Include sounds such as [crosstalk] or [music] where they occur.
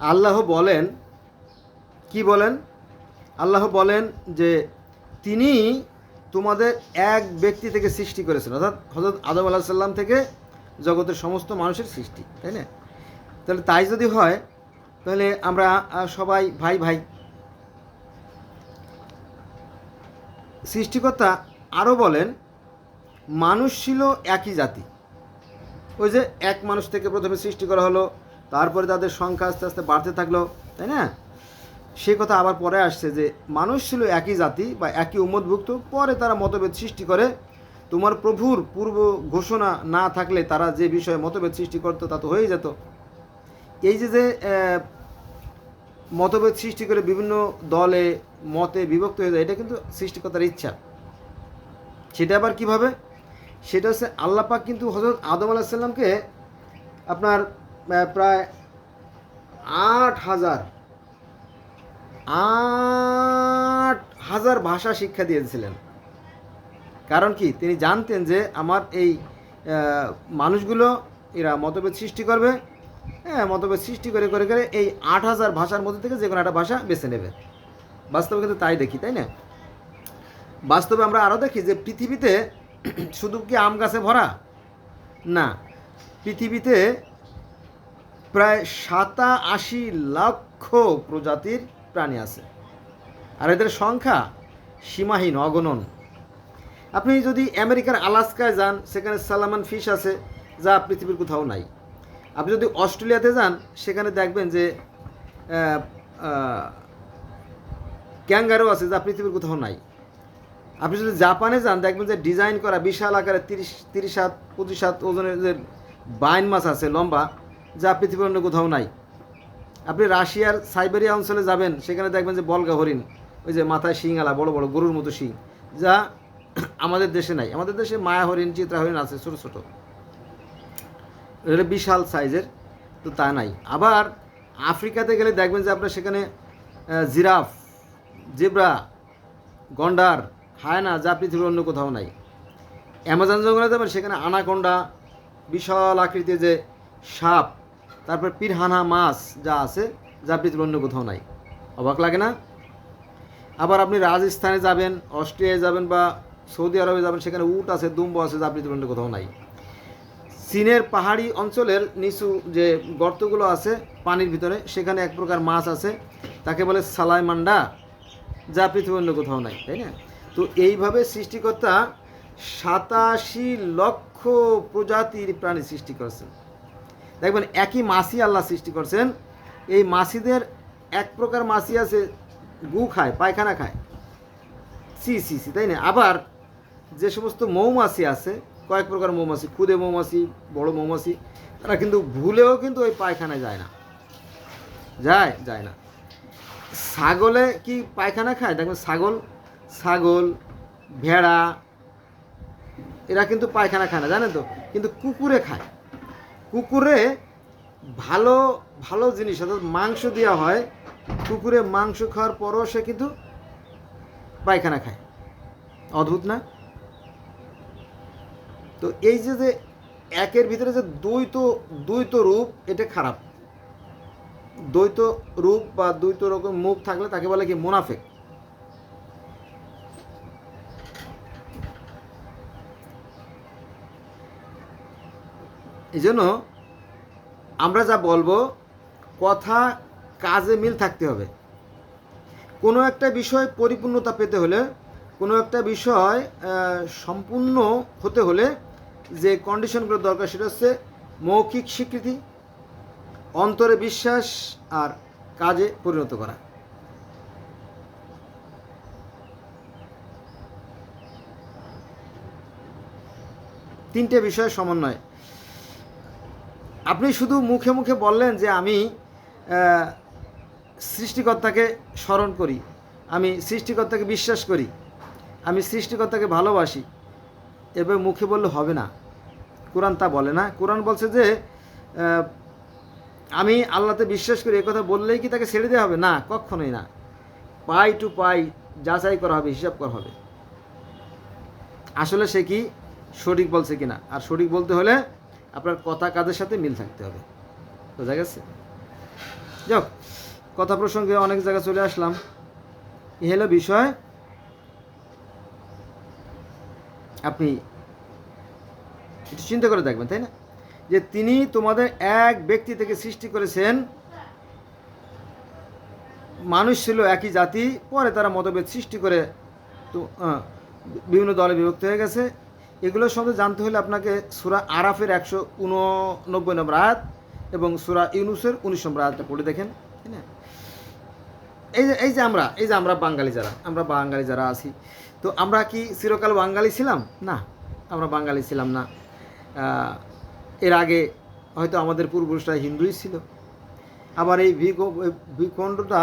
আল্লাহ বলেন, কি বলেন? আল্লাহ বলেন যে তিনি তোমাদের এক ব্যক্তি থেকে সৃষ্টি করেছেন, অর্থাৎ হজরত আদম আলাহ সাল্লাম থেকে জগতের সমস্ত মানুষের সৃষ্টি, তাই না? তাহলে তাই যদি হয়, তাহলে আমরা সবাই ভাই ভাই। সৃষ্টিকর্তা আরও বলেন, মানুষ ছিল একই জাতি। ওই যে এক মানুষ থেকে প্রথমে সৃষ্টি করা হলো তারপরে তাদের সংখ্যা আস্তে আস্তে বাড়তে থাকল, তাই না? সে কথা আবার পরে আসছে যে, মানুষ ছিল একই জাতি বা একই উম্মতভুক্ত, পরে তারা মতভেদ সৃষ্টি করে। তোমার প্রভুর পূর্ব ঘোষণা না থাকলে তারা যে বিষয়ে মতভেদ সৃষ্টি করতো তা তো হয়েই যেত। এই যে যে মতভেদ সৃষ্টি করে বিভিন্ন দলে, মতে বিভক্ত হয়ে যায়, এটা কিন্তু সৃষ্টিকর্তার ইচ্ছা। সেটা আবার কীভাবে? সেটা হচ্ছে আল্লাহ পাক কিন্তু হজরত আদম আলাহিসাল্লামকে আপনার প্রায় আট হাজার আট হাজার ভাষা শিক্ষা দিয়েছিলেন। কারণ কি? তিনি জানতেন যে আমার এই মানুষগুলো এরা মতভেদ সৃষ্টি করবে। হ্যাঁ মতভেদ সৃষ্টি করে করে করে এই আট হাজার ভাষার মধ্যে থেকে যে কোনো একটা ভাষা বেছে নেবে। বাস্তবে কিন্তু তাই দেখি, তাই না? বাস্তবে আমরা আরও দেখি যে পৃথিবীতে [clears throat] শুধু কি আম গাছে ভরা? না। পৃথিবীতে প্রায় সাতাশি লক্ষ প্রজাতির প্রাণী আছে। আর এদের সংখ্যা সীমাহীন, অগণন। আপনি যদি আমেরিকার আলাস্কায় যান, সেখানে সালামান ফিশ আছে, যা পৃথিবীর কোথাও নাই। আপনি যদি অস্ট্রেলিয়াতে যান, সেখানে দেখবেন যে ক্যাঙ্গারও আছে, যা পৃথিবীর কোথাও নাই। আপনি যদি জাপানে যান, দেখবেন যে ডিজাইন করা বিশাল আকারে তিরিশ তিরিশ হাত, পঁচিশ হাত ওজনের যে বাইন মাছ আছে, লম্বা যা পৃথিবীর অন্য কোথাও নাই। আপনি রাশিয়ার সাইবেরিয়া অঞ্চলে যাবেন, সেখানে দেখবেন যে বলগা হরিণ, ওই যে মাথায় শিঙালা বড় বড় গরুর মতো শিং, যা আমাদের দেশে নাই। আমাদের দেশে মায়া হরিণ, চিত্রা হরিণ আছে, ছোটো ছোটো। এটা বিশাল সাইজের, তো তা নাই। আবার আফ্রিকাতে গেলে দেখবেন যে আপনার সেখানে জিরাফ, জেব্রা, গন্ডার, হায়না, যা পৃথিবীর অন্য কোথাও নাই। অ্যামাজন জঙ্গলে যাবেন, সেখানে আনাকোন্ডা, বিশাল আকৃতির যে সাপ তারপর পিরহানা মাছ যা আছে, যা পৃথিবীর অন্য কোথাও নাই। অবাক লাগে না? আবার আপনি রাজস্থানে যাবেন অস্ট্রেলিয়ায় যাবেন বা সৌদি আরবে যাবেন, সেখানে উট আছে, দুম্ব আছে, যা পৃথিবীর অন্য কোথাও নাই। চীনের পাহাড়ি অঞ্চলের নিচু যে গর্তগুলো আছে, পানির ভিতরে, সেখানে এক প্রকার মাছ আছে, তাকে বলে সালাই মান্ডা যা পৃথিবীর অন্য কোথাও নাই, তাই না? তো এইভাবে সৃষ্টিকর্তা সাতাশি লক্ষ প্রজাতির প্রাণী সৃষ্টি করেছেন। দেখবেন একই মাছি আল্লাহ সৃষ্টি করছেন। এই মাছিদের এক প্রকার মাছি আছে, গু খায়, পায়খানা খায়। সি সি সি, তাই না? আবার যে সমস্ত মৌমাছি আছে, কয়েক প্রকার মৌমাছি খুদে মৌমাছি, বড় মৌমাছি, তারা কিন্তু ভুলেও কিন্তু ওই পায়খানায় যায় না। যায় যায় না। ছাগলে কি পায়খানা খায়? দেখবেন ছাগল ছাগল, ভেড়া, এরা কিন্তু পায়খানা খায় না, জানেন তো? কিন্তু কুকুরে খায়। কুকুরে ভালো ভালো জিনিস, অর্থাৎ মাংস দেওয়া হয়, কুকুরে মাংস খাওয়ার পরও সে কিন্তু পায়খানা খায়। অদ্ভুত না? তো এই যে যে একের ভিতরে যে দ্বৈত দ্বৈত রূপ, এটা খারাপ। দ্বৈত রূপ বা দ্বৈত রকম মুখ থাকলে তাকে বলে কি, মুনাফেক। এই জন্য আমরা যা বলব, কথা, কাজে মিল থাকতে হবে। কোনো একটা বিষয় পরিপূর্ণতা পেতে হলে, কোনো একটা বিষয় সম্পূর্ণ হতে হলে যে কন্ডিশনগুলো দরকার সেটা হচ্ছে মৌখিক স্বীকৃতি, অন্তরে বিশ্বাস আর কাজে পরিণত করা। তিনটে বিষয় সমন্বয়। আপনি শুধু মুখে মুখে বললেন যে আমি সৃষ্টিকর্তাকে স্মরণ করি, আমি সৃষ্টিকর্তাকে বিশ্বাস করি, আমি সৃষ্টিকর্তাকে ভালোবাসি। এবার মুখে বললে হবে না। কোরআন তা বলে না। কোরআন বলছে যে আমি আল্লাহতে বিশ্বাস করি কথা বললেই কি তাকে ছেড়ে দেওয়া হবে? না, কখনোই না। পাই টু পাই যাচাই করা হবে, হিসাব করা হবে। আসলে সে কি? সঠিক বলছে কিনা? আর সঠিক বলতে হলে আপনার কথা কাজের সাথে মিল থাকতে হবে? বোঝা গেছে। যাক, কথা প্রসঙ্গে অনেক জায়গায় চলে আসলাম। এ হলো বিষয়, আপনি একটু চিন্তা করে দেখবেন, তাই না? যে তিনি তোমাদের এক ব্যক্তি থেকে সৃষ্টি করেছেন। মানুষ ছিল একই জাতি, পরে তারা মতভেদ সৃষ্টি করে তো বিভিন্ন দলে বিভক্ত হয়ে গেছে। এগুলোর সঙ্গে জানতে হলে আপনাকে সুরা আরাফের একশো উননব্বই নম্বর আয়াত এবং সুরা ইউনুসের উনিশ নম্বর আয়াতটা পড়ে দেখেন এই যে এই যে আমরা, এই যে আমরা বাঙালি যারা, আমরা বাঙালি যারা আছি, তো আমরা কি চিরকাল বাঙালি ছিলাম? না, আমরা বাঙালি ছিলাম না। এর আগে হয়তো আমাদের পূর্বপুরুষরা হিন্দুই ছিল। আবার এই ভূখণ্ডটা